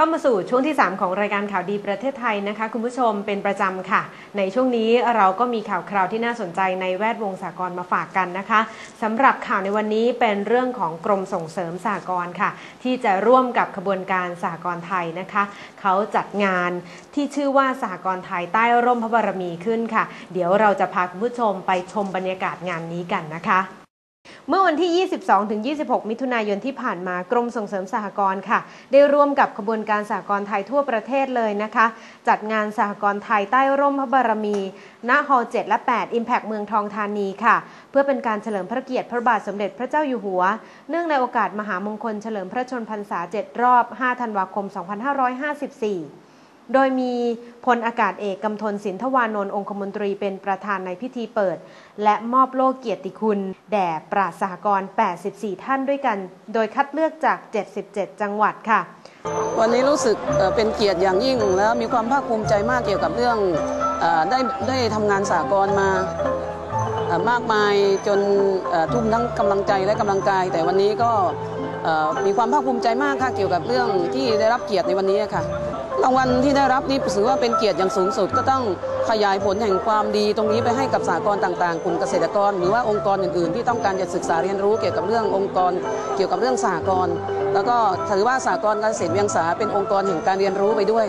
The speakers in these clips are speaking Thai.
เข้ามาสู่ช่วงที่ 3 ของรายการข่าวดีประเทศไทยนะคะ คุณผู้ชมเป็นประจำค่ะ ในช่วงนี้เราก็มีข่าวคราวที่น่าสนใจในแวดวงสากลมาฝากกันนะคะสำหรับข่าวในวันนี้เป็นเรื่องของกรมส่งเสริมสากลค่ะ ที่จะร่วมกับขบวนการสากลไทยนะคะ เขาจัดงานที่ชื่อว่าสากลไทยใต้ร่มพระบารมีขึ้นค่ะ เดี๋ยวเราจะพาคุณผู้ชมไปชมบรรยากาศงานนี้กันนะคะ เมื่อวันที่ 22-26 มิถุนายนที่ผ่านมากรมส่งเสริมสหกรณ์ค่ะ ได้ร่วมกับขบวนการสหกรณ์ไทยทั่วประเทศเลยนะคะ จัดงานสหกรณ์ไทยใต้ร่มพระบารมี ณ ฮอล7และ 8 Impact เมืองทองธานีค่ะ เพื่อเป็นการเฉลิมพระเกียรติพระบาทสมเด็จพระเจ้าอยู่หัว เนื่องในโอกาสมหามงคลเฉลิมพระชนพรรษา 7 รอบ 5 ธันวาคม 2554 โดยมีพลอากาศเอกกำธลสินทวานนท์องคมนตรีเป็นประธานในพิธีเปิด และมอบโล่เกียรติคุณ แด่ปราชญ์สหกร 84 ท่านด้วยกัน โดยคัดเลือกจาก 77 จังหวัดค่ะ วันนี้รู้สึกเป็นเกียรติอย่างยิ่งแล้วมีความภาคภูมิใจมากเกี่ยวกับเรื่องอได้ได้ทำงานสากลมามากมายจนทุ่มทั้งกำลังใจและกำลังกาย แต่วันนี้ก็มีความภาคภูมิใจมากค่ะเกี่ยวกับเรื่องที่ได้รับเกียรติในวันนี้ค่ะ รางวัลที่ได้รับนี่ถือว่าเป็นเกียรติอย่างสูงสุด ก็ต้องขยายผลแห่งความดีตรงนี้ไปให้กับสากลต่างๆ กลุ่มเกษตรกร หรือว่าองค์กรอื่นๆ ที่ต้องการจะศึกษาเรียนรู้เกี่ยวกับเรื่ององค์กร เกี่ยวกับเรื่องสากลแล้วก็ถือว่าสากลการเกษตรเวียงสาเป็นองค์กรแห่งการเรียนรู้ไปด้วย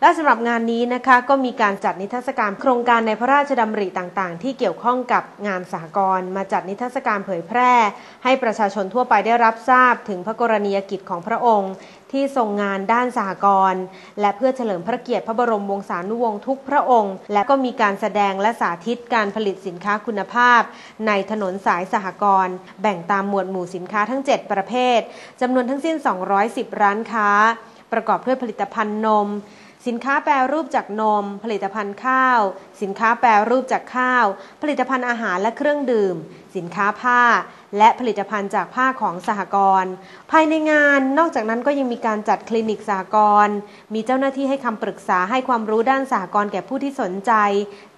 และสำหรับงานนี้นะคะก็มีการจัดนิทรรศการโครงการในพระราชดำริต่างๆ ที่เกี่ยวข้องกับงานสหกรณ์มาจัดนิทรรศการเผยแพร่ ให้ประชาชนทั่วไปได้รับทราบถึงพระกรณียกิจของพระองค์ ที่ทรงงานด้านสหกรณ์และเพื่อเฉลิมพระเกียรติพระบรมวงศานุวงศ์ทุกพระองค์ และก็มีการแสดงและสาธิตการผลิตสินค้าคุณภาพ ในถนนสายสหกรณ์แบ่งตามหมวดหมู่สินค้าทั้ง 7 ประเภทจำนวนทั้งสิ้น 210 ร้านค้า ประกอบด้วยผลิตภัณฑ์นม สินค้าแปรรูปจากนม ผลิตภัณฑ์ข้าว สินค้าแปรรูปจากข้าว ผลิตภัณฑ์อาหารและเครื่องดื่ม สินค้าผ้า และผลิตภัณฑ์จากผ้าของสหกรณ์ภายในงานนอกจากนั้นก็ยังมีการจัดคลินิกสหกรณ์มีเจ้าหน้าที่ให้คำปรึกษาให้ความรู้ด้านสหกรณ์แก่ผู้ที่สนใจ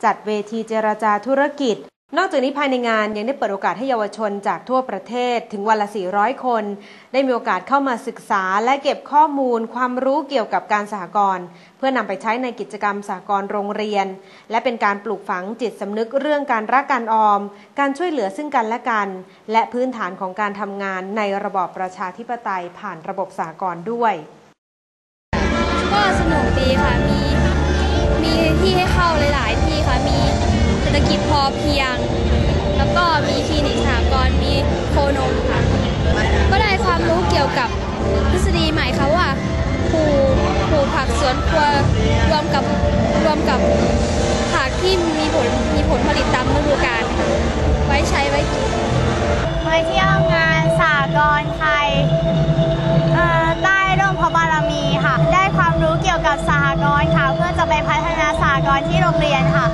จัดเวทีเจรจาธุรกิจ นอกจากนี้ภายในงานยังได้เปิดโอกาสให้เยาวชนจากทั่วประเทศถึงวันละ 400 คน ได้มีโอกาสเข้ามาศึกษาและเก็บข้อมูล ความรู้เกี่ยวกับการสหกรณ์เพื่อนำไปใช้ในกิจกรรมสหกรณ์โรงเรียน และเป็นการปลูกฝังจิตสำนึกเรื่องการรักการออม การช่วยเหลือซึ่งกันและกัน และพื้นฐานของการทำงานในระบอบประชาธิปไตยผ่านระบบสหกรณ์ด้วย ก็สนุกดี เพียง แล้วก็มีคลินิกสหกรณ์มีโคนมค่ะ ก็ได้ความรู้เกี่ยวกับทฤษฎีใหม่ค่ะว่าปลูกปลูกผักสวนครัวรวมกับรวมกับผักที่มีผลมีผลผลิตตามฤดูกาลค่ะไว้ใช้ไว้กินมาเที่ยวงานสากลไทยใต้ร่มพระบารมีค่ะ ได้ความรู้เกี่ยวกับสหกรค่ะ เพื่อจะไปพัฒนาสหกรที่โรงเรียนค่ะ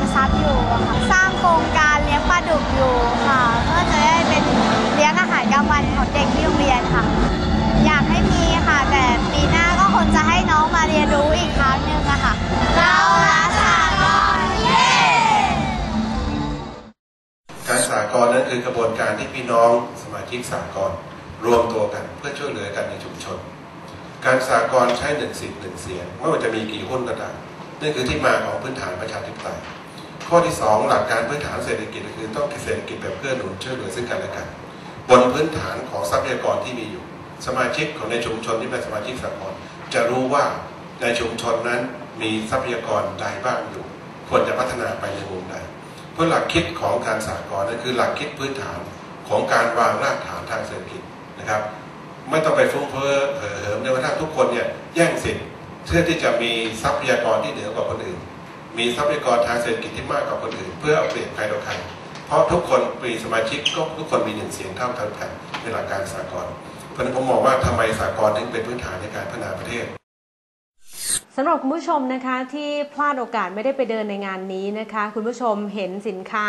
มทรัพย์อยู่ค่ะ สร้างโครงการเลี้ยงปลาดุกอยู่ค่ะ เพื่อจะได้เป็นเลี้ยงอาหารกลางวันของเด็กที่โรงเรียนค่ะ อยากให้มีค่ะ แต่ปีหน้าก็คงจะให้น้องมาเรียนรู้อีกครั้งหนึ่งอะค่ะ เรารักสหกรณ์เย้การสากลนั้นคือกระบวนการที่พี่น้องสมาชิกสากลรวมตัวกันเพื่อช่วยเหลือกันในชุมชน การสากลใช้หนึ่งสิทธิ์หนึ่งเสียงไม่ว่าจะมีกี่หุ้นก็ตามนั่นคือที่มาของพื้นฐานประชาธิปไตย ข้อที่สองหลักการพื้นฐานเศรษฐกิจก็คือต้องเศรษฐกิจแบบเพื่อหนุนช่วยเหลือซึ่งกันและกัน บนพื้นฐานของทรัพยากรที่มีอยู่ สมาชิกของในชุมชนที่เป็นสมาชิกสากลจะรู้ว่าในชุมชนนั้นมีทรัพยากรใดบ้างอยู่ ควรจะพัฒนาไปในมุมใดเพื่อหลักคิดของการสากลนั่นคือหลักคิดพื้นฐานของการวางรากฐานทางเศรษฐกิจนะครับ ไม่ต้องไปฟุ้งเฟ้อเห่อเหิมในว่าถ้าทุกคนเนี่ยแย่งสิทธิ์เพื่อที่จะมีทรัพยากรที่เหนือกว่าคนอื่น มีทรัพยากรทางเศรษฐกิจที่มากกว่าคนอื่น เพื่อเอาเปรียบใครต่อใคร เพราะทุกคนมีสมาชิกก็ทุกคนมีหนึ่งเสียงเท่าเท่ากันในหลักการสากลเพราะฉะนั้นผมมองว่าทำไมสากลถึงเป็นพื้นฐานในการพัฒนาประเทศ สำหรับคุณผู้ชมนะคะที่พลาดโอกาสไม่ได้ไปเดินในงานนี้นะคะ คุณผู้ชมเห็นสินค้า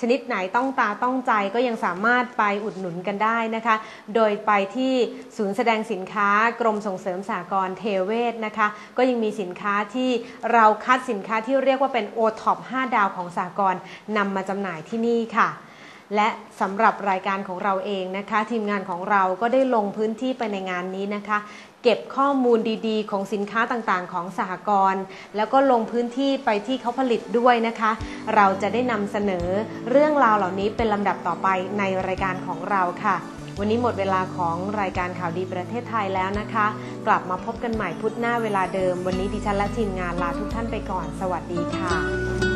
ชนิดไหนต้องตาต้องใจก็ยังสามารถไปอุดหนุนกันได้นะคะ โดยไปที่ศูนย์แสดงสินค้ากรมส่งเสริมสหกรเทเวศนะคะ ก็ยังมีสินค้าที่เราคัดสินค้าที่เรียกว่าเป็นโอท็อป5ดาวของสหกรณ์นำมาจำหน่ายที่นี่ค่ะ และสำหรับรายการของเราเองนะคะ ทีมงานของเราก็ได้ลงพื้นที่ไปในงานนี้นะคะ เก็บข้อมูลดีๆ ของสินค้าต่างๆ ของสหกรณ์แล้วก็ลงพื้นที่ไปที่เขาผลิตด้วยนะคะ เราจะได้นำเสนอเรื่องราวเหล่านี้เป็นลำดับต่อไปในรายการของเราค่ะ วันนี้หมดเวลาของรายการข่าวดีประเทศไทยแล้วนะคะ กลับมาพบกันใหม่พุธหน้าเวลาเดิม วันนี้ดิฉันและทีมงานลาทุกท่านไปก่อน สวัสดีค่ะ